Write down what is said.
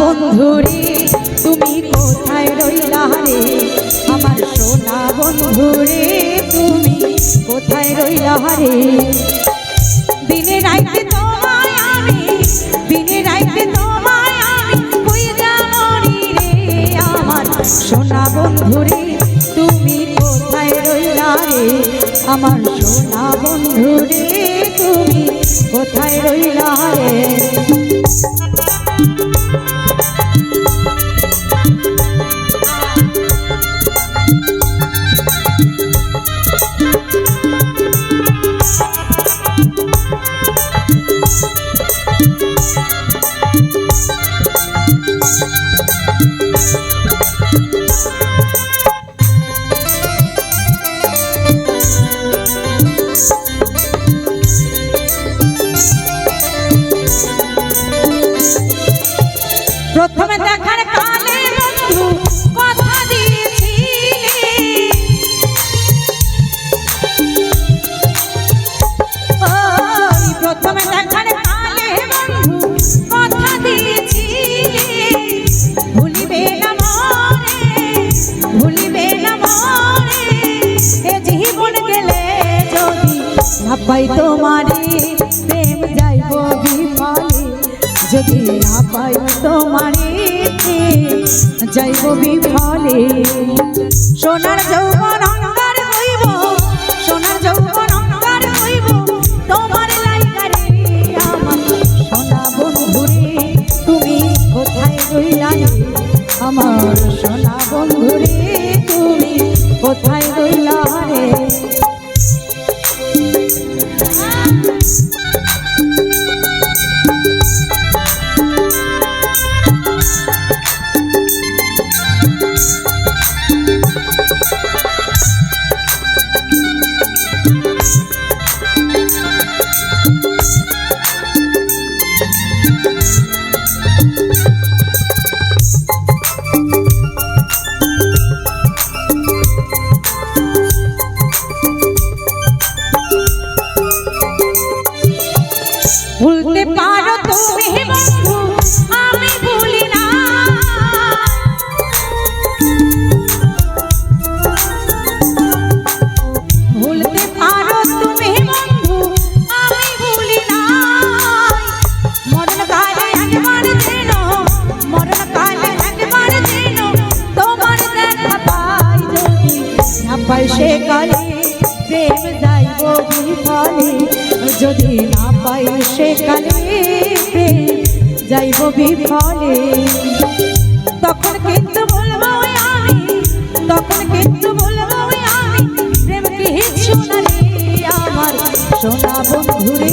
বন্ধুরে, তুমি কোথায় রইলা রে? আমার সোনা বন্ধুরে, তুমি কোথায় রইলা রে? দিনে রাইতে তোমায় আমি, দিনে রাইতে তোমায় আমি কই জানি রে? আমার সোনা বন্ধুরে, তুমি কোথায় রইলা রে? আমার সোনা বন্ধুরে, তুমি কোথায় রইলা রে? প্রথমে দেখার কালে বন্ধু কথা দিয়েছিলে। ওই প্রথমে দেখার কালে বন্ধু কথা দিয়েছিলে। ভুলিবে না মনে ভুলিবে না মনে এ জীবন গেলে যদি তোমারে সোনার যৌবন ভুলতে পারো তুমি না পাই সে কালে প্রেম যাইব বিফলে যদি না পাই সে কালে প্রেম যাইব বিফলে। তখন কিন্তু বলব আমি, তখন কিন্তু বলব আমি, প্রেম কিছু না রে আমার সোনা বন্ধুরে